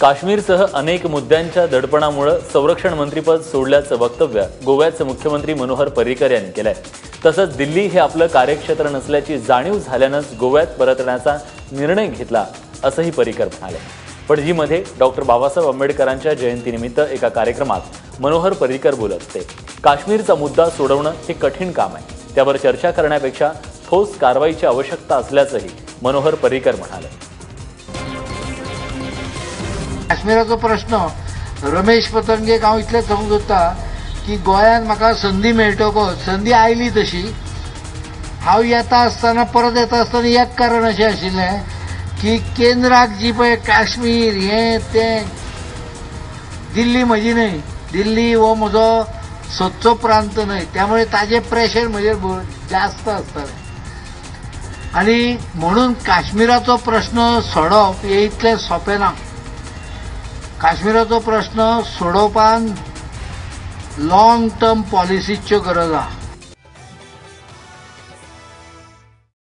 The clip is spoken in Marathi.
काश्मीरसह अनेक मुद्द्यांच्या दडपणामुळे संरक्षण मंत्रीपद सोडल्याचं वक्तव्य गोव्याचे मुख्यमंत्री मनोहर पर्रिकर यांनी केलंय. तसंच दिल्ली हे आपलं कार्यक्षेत्र नसल्याची जाणीव झाल्यानंच गोव्यात परतण्याचा निर्णय घेतला असंही पर्रिकर म्हणाले. पणजीमध्ये डॉक्टर बाबासाहेब आंबेडकरांच्या जयंतीनिमित्त एका कार्यक्रमात मनोहर पर्रिकर बोलत होते. काश्मीरचा मुद्दा सोडवणं हे कठीण काम आहे. त्यावर चर्चा करण्यापेक्षा ठोस कारवाईची आवश्यकता असल्याचंही मनोहर पर्रिकर म्हणाले. काश्मीराचो प्रश्न. रमेश पतंगेक हांव इतलें समजता की गोंयांत म्हाका संदी मेळटकच संदी आयली तशी. हांव येता आसतना परत येता आसतना एक कारण अशें आशिल्लें की केंद्राक जी पळय काश्मीर हें तें दिल्ली म्हजी न्हय. दिल्ली हो म्हजो सदचो प्रांत न्हय. त्यामुळे ताजें प्रेशर म्हजेर जास्त आसतालें आनी म्हणून काश्मीराचो प्रश्न सोडप हें इतलें सोंपें ना. काश्मीराचो प्रश्न सोडोवपान लाँग टर्म पॉलिसीच्यो गरज आहा.